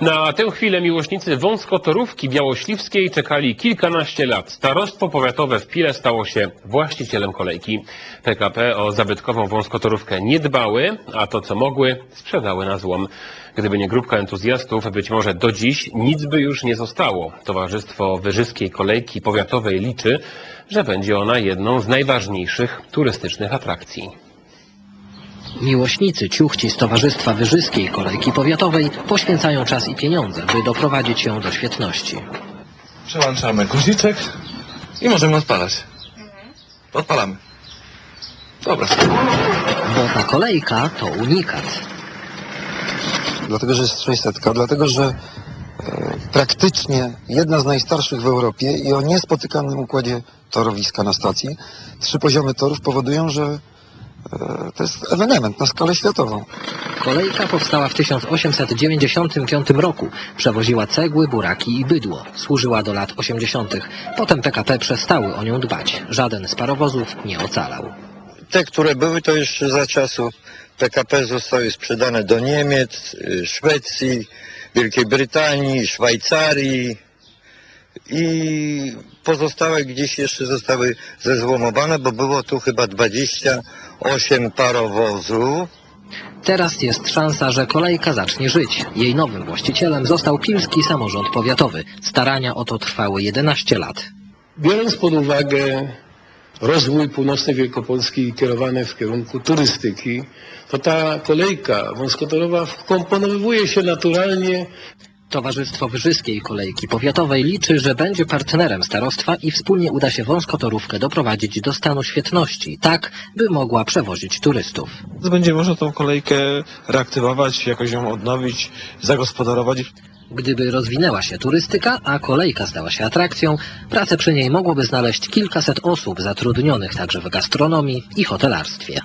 Na tę chwilę miłośnicy wąskotorówki białośliwskiej czekali kilkanaście lat. Starostwo powiatowe w Pile stało się właścicielem kolejki. PKP o zabytkową wąskotorówkę nie dbały, a to co mogły sprzedały na złom. Gdyby nie grupka entuzjastów, być może do dziś nic by już nie zostało. Towarzystwo Wyżyskiej Kolejki Powiatowej liczy, że będzie ona jedną z najważniejszych turystycznych atrakcji. Miłośnicy ciuchci z Towarzystwa Wyżyskiej Kolejki Powiatowej poświęcają czas i pieniądze, by doprowadzić ją do świetności. Przełączamy guziczek i możemy odpalać. Odpalamy. Dobra. Bo ta kolejka to unikat. dlatego że jest 600, dlatego że e, praktycznie jedna z najstarszych w Europie i o niespotykanym układzie torowiska na stacji. Trzy poziomy torów powodują, że to jest ewenement na skalę światową. Kolejka powstała w 1895 roku. Przewoziła cegły, buraki i bydło. Służyła do lat 80. Potem PKP przestały o nią dbać. Żaden z parowozów nie ocalał. te, które były, to jeszcze za czasów PKP zostały sprzedane do Niemiec, y, Szwecji, Wielkiej Brytanii, Szwajcarii i pozostałe gdzieś jeszcze zostały zezłomowane, bo było tu chyba 28 parowozów. Teraz jest szansa, że kolejka zacznie żyć. Jej nowym właścicielem został Pilski Samorząd Powiatowy. Starania o to trwały 11 lat. Biorąc pod uwagę rozwój północnej Wielkopolski kierowany w kierunku turystyki, to ta kolejka wąskotorowa wkomponowuje się naturalnie Towarzystwo Wyżyskiej Kolejki Powiatowej liczy, że będzie partnerem starostwa i wspólnie uda się wąskotorówkę doprowadzić do stanu świetności, tak by mogła przewozić turystów. Będzie można tą kolejkę reaktywować, jakoś ją odnowić, zagospodarować. Gdyby rozwinęła się turystyka, a kolejka stała się atrakcją, pracę przy niej mogłoby znaleźć kilkaset osób zatrudnionych także w gastronomii i hotelarstwie.